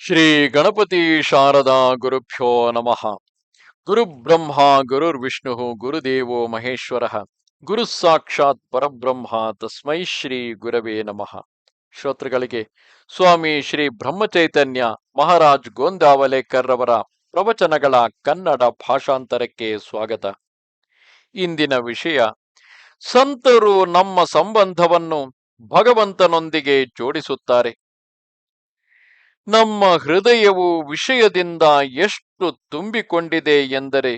ಶ್ರೀ ಗಣಪತಿ ಶಾರದಾ ಗುರುಭ್ಯೋ ನಮಃ. ಗುರು ಬ್ರಹ್ಮ ಗುರುರ್ವಿಷ್ಣು ಗುರುದೇವೋ ಮಹೇಶ್ವರ, ಗುರು ಸಾಕ್ಷಾತ್ ಪರಬ್ರಹ್ಮ ತಸ್ಮೈ ಶ್ರೀ ಗುರವೇ ನಮಃ. ಶ್ರೋತೃಗಳಿಗೆ, ಸ್ವಾಮಿ ಶ್ರೀ ಬ್ರಹ್ಮಚೈತನ್ಯ ಮಹಾರಾಜ್ ಗೋಂದಾವಲೇಕರ್ ರವರ ಪ್ರವಚನಗಳ ಕನ್ನಡ ಭಾಷಾಂತರಕ್ಕೆ ಸ್ವಾಗತ. ಇಂದಿನ ವಿಷಯ, ಸಂತರು ನಮ್ಮ ಸಂಬಂಧವನ್ನು ಭಗವಂತನೊಂದಿಗೆ ಜೋಡಿಸುತ್ತಾರೆ. ನಮ್ಮ ಹೃದಯವು ವಿಷಯದಿಂದ ಎಷ್ಟು ತುಂಬಿಕೊಂಡಿದೆ ಎಂದರೆ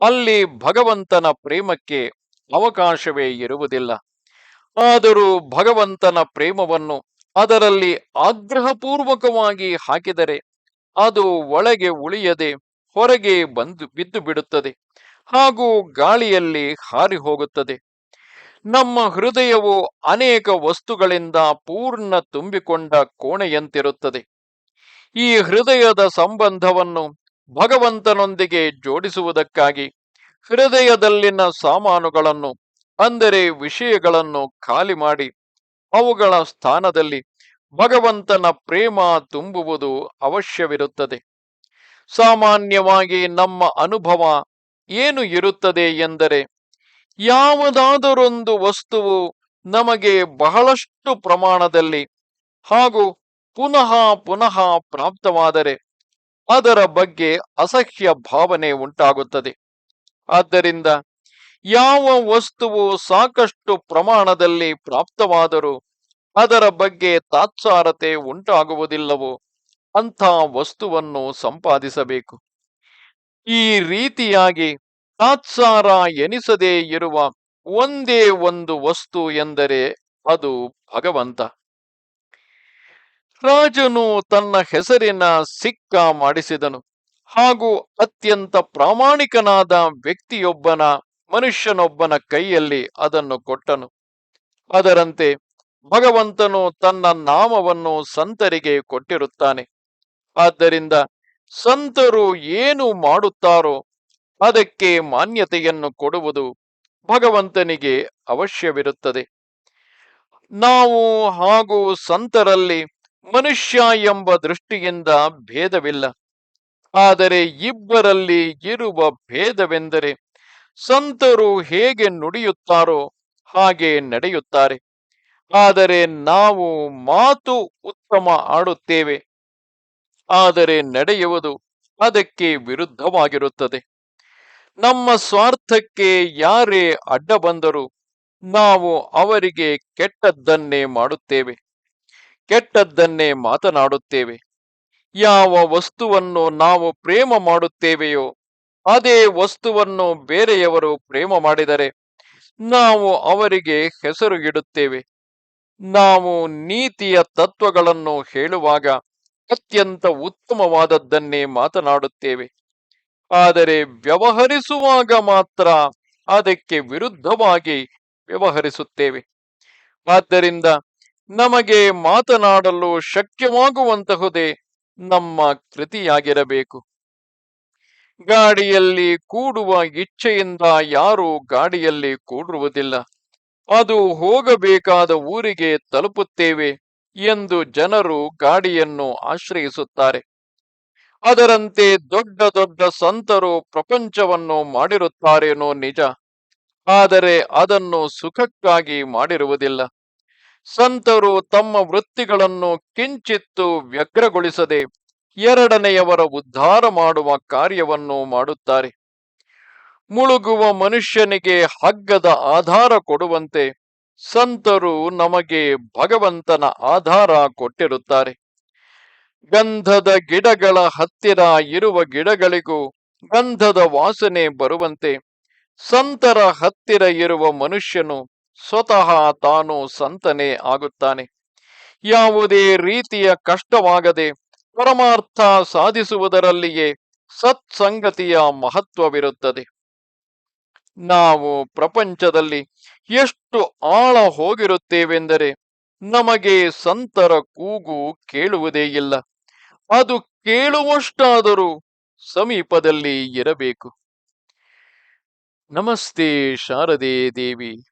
ಅಲ್ಲಿ ಭಗವಂತನ ಪ್ರೇಮಕ್ಕೆ ಅವಕಾಶವೇ ಇರುವುದಿಲ್ಲ. ಆದರೂ ಭಗವಂತನ ಪ್ರೇಮವನ್ನು ಅದರಲ್ಲಿ ಆಗ್ರಹಪೂರ್ವಕವಾಗಿ ಹಾಕಿದರೆ ಅದು ಒಳಗೆ ಉಳಿಯದೆ ಹೊರಗೆ ಬಂದು ಬಿದ್ದು ಬಿಡುತ್ತದೆ ಹಾಗೂ ಗಾಳಿಯಲ್ಲಿ ಹಾರಿ ಹೋಗುತ್ತದೆ. ನಮ್ಮ ಹೃದಯವು ಅನೇಕ ವಸ್ತುಗಳಿಂದ ಪೂರ್ಣ ತುಂಬಿಕೊಂಡ ಕೋಣೆಯಂತಿರುತ್ತದೆ. ಈ ಹೃದಯದ ಸಂಬಂಧವನ್ನು ಭಗವಂತನೊಂದಿಗೆ ಜೋಡಿಸುವುದಕ್ಕಾಗಿ ಹೃದಯದಲ್ಲಿನ ಸಾಮಾನುಗಳನ್ನು, ಅಂದರೆ ವಿಷಯಗಳನ್ನು ಖಾಲಿ ಮಾಡಿ ಅವುಗಳ ಸ್ಥಾನದಲ್ಲಿ ಭಗವಂತನ ಪ್ರೇಮ ತುಂಬುವುದು ಅವಶ್ಯವಿರುತ್ತದೆ. ಸಾಮಾನ್ಯವಾಗಿ ನಮ್ಮ ಅನುಭವ ಏನು ಇರುತ್ತದೆ ಎಂದರೆ, ಯಾವುದಾದರೊಂದು ವಸ್ತುವು ನಮಗೆ ಬಹಳಷ್ಟು ಪ್ರಮಾಣದಲ್ಲಿ ಹಾಗೂ ಪುನಃ ಪುನಃ ಪ್ರಾಪ್ತವಾದರೆ ಅದರ ಬಗ್ಗೆ ಅಸಹ್ಯ ಭಾವನೆ ಉಂಟಾಗುತ್ತದೆ. ಆದ್ದರಿಂದ ಯಾವ ವಸ್ತುವು ಸಾಕಷ್ಟು ಪ್ರಮಾಣದಲ್ಲಿ ಪ್ರಾಪ್ತವಾದರೂ ಅದರ ಬಗ್ಗೆ ತಾತ್ಸಾರತೆ ಉಂಟಾಗುವುದಿಲ್ಲವೋ ಅಂಥ ವಸ್ತುವನ್ನು ಸಂಪಾದಿಸಬೇಕು. ಈ ರೀತಿಯಾಗಿ ತಾತ್ಸಾರ ಎನಿಸದೇ ಇರುವ ಒಂದೇ ಒಂದು ವಸ್ತು ಎಂದರೆ ಅದು ಭಗವಂತ. ರಾಜನು ತನ್ನ ಹೆಸರಿನ ಸಿಕ್ಕ ಮಾಡಿಸಿದನು. ಹಾಗೂ ಅತ್ಯಂತ ಪ್ರಾಮಾಣಿಕನಾದ ವ್ಯಕ್ತಿಯೊಬ್ಬನ, ಮನುಷ್ಯನೊಬ್ಬನ ಕೈಯಲ್ಲಿ ಅದನ್ನು ಕೊಟ್ಟನು. ಅದರಂತೆ ಭಗವಂತನು ತನ್ನ ನಾಮವನ್ನು ಸಂತರಿಗೆ ಕೊಟ್ಟಿರುತ್ತಾನೆ. ಆದ್ದರಿಂದ ಸಂತರು ಏನು ಮಾಡುತ್ತಾರೋ ಅದಕ್ಕೆ ಮಾನ್ಯತೆಯನ್ನು ಕೊಡುವುದು ಭಗವಂತನಿಗೆ ಅವಶ್ಯವಿರುತ್ತದೆ. ನಾವು ಹಾಗೂ ಸಂತರಲ್ಲಿ ಮನುಷ್ಯ ಎಂಬ ದೃಷ್ಟಿಯಿಂದ ಭೇದವಿಲ್ಲ. ಆದರೆ ಇಬ್ಬರಲ್ಲಿ ಇರುವ ಭೇದವೆಂದರೆ ಸಂತರು ಹೇಗೆ ನುಡಿಯುತ್ತಾರೋ ಹಾಗೆ ನಡೆಯುತ್ತಾರೆ. ಆದರೆ ನಾವು ಮಾತು ಉತ್ತಮ ಆಡುತ್ತೇವೆ. ಆದರೆ ನಡೆಯುವುದು ಅದಕ್ಕೆ ವಿರುದ್ಧವಾಗಿರುತ್ತದೆ. ನಮ್ಮ ಸ್ವಾರ್ಥಕ್ಕೆ ಯಾರೇ ಅಡ್ಡ ಬಂದರೂ ನಾವು ಅವರಿಗೆ ಕೆಟ್ಟದ್ದನ್ನೇ ಮಾಡುತ್ತೇವೆ. ಕೆಟ್ಟದ್ದನ್ನೇ ಮಾತನಾಡುತ್ತೇವೆ. ಯಾವ ವಸ್ತುವನ್ನು ನಾವು ಪ್ರೇಮ ಮಾಡುತ್ತೇವೆಯೋ, ಅದೇ ವಸ್ತುವನ್ನು ಬೇರೆಯವರು ಪ್ರೇಮ ಮಾಡಿದರೆ, ನಾವು ಅವರಿಗೆ ಹೆಸರು ಇಡುತ್ತೇವೆ ನಾವು ನೀತಿಯ ತತ್ವಗಳನ್ನು ಹೇಳುವಾಗ ಅತ್ಯಂತ ಉತ್ತಮವಾದದ್ದನ್ನೇ ಮಾತನಾಡುತ್ತೇವೆ. ಆದರೆ ವ್ಯವಹರಿಸುವಾಗ ಮಾತ್ರ ಅದಕ್ಕೆ ವಿರುದ್ಧವಾಗಿ ವ್ಯವಹರಿಸುತ್ತೇವೆ. ಆದ್ದರಿಂದ ನಮಗೆ ಮಾತನಾಡಲು ಶಕ್ಯವಾಗುವಂತಹುದೇ ನಮ್ಮ ಕೃತಿಯಾಗಿರಬೇಕು. ಗಾಡಿಯಲ್ಲಿ ಕೂಡುವ ಇಚ್ಛೆಯಿಂದ ಯಾರೂ ಗಾಡಿಯಲ್ಲಿ ಕೂಡುವುದಿಲ್ಲ. ಅದು ಹೋಗಬೇಕಾದ ಊರಿಗೆ ತಲುಪುತ್ತೇವೆ ಎಂದು ಜನರು ಗಾಡಿಯನ್ನು ಆಶ್ರಯಿಸುತ್ತಾರೆ. ಅದರಂತೆ ದೊಡ್ಡ ದೊಡ್ಡ ಸಂತರು ಪ್ರಪಂಚವನ್ನು ಮಾಡಿರುತ್ತಾರೇನೋ ನಿಜ. ಆದರೆ ಅದನ್ನು ಸುಖಕ್ಕಾಗಿ ಮಾಡಿರುವುದಿಲ್ಲ. ಸಂತರು ತಮ್ಮ ವೃತ್ತಿಗಳನ್ನು ಕಿಂಚಿತ್ತು ವ್ಯಗ್ರಗೊಳಿಸದೆ ಎರಡನೆಯವರ ಉದ್ಧಾರ ಮಾಡುವ ಕಾರ್ಯವನ್ನು ಮಾಡುತ್ತಾರೆ. ಮುಳುಗುವ ಮನುಷ್ಯನಿಗೆ ಹಗ್ಗದ ಆಧಾರ ಕೊಡುವಂತೆ ಸಂತರು ನಮಗೆ ಭಗವಂತನ ಆಧಾರ ಕೊಟ್ಟಿರುತ್ತಾರೆ. ಗಂಧದ ಗಿಡಗಳ ಹತ್ತಿರ ಇರುವ ಗಿಡಗಳಿಗೂ ಗಂಧದ ವಾಸನೆ ಬರುವಂತೆ ಸಂತರ ಹತ್ತಿರ ಇರುವ ಮನುಷ್ಯನು ಸ್ವತಃ ತಾನು ಸಂತನೆ ಆಗುತ್ತಾನೆ. ಯಾವುದೇ ರೀತಿಯ ಕಷ್ಟವಾಗದೆ ಪರಮಾರ್ಥ ಸಾಧಿಸುವುದರಲ್ಲಿಯೇ ಸತ್ಸಂಗತಿಯ ಮಹತ್ವವಿರುತ್ತದೆ. ನಾವು ಪ್ರಪಂಚದಲ್ಲಿ ಎಷ್ಟು ಆಳ ಹೋಗಿರುತ್ತೇವೆಂದರೆ ನಮಗೆ ಸಂತರ ಕೂಗು ಕೇಳುವುದೇ ಇಲ್ಲ. ಅದು ಕೇಳುವಷ್ಟಾದರೂ ಸಮೀಪದಲ್ಲಿ ಇರಬೇಕು. ನಮಸ್ತೆ ಶಾರದೆ ದೇವಿ.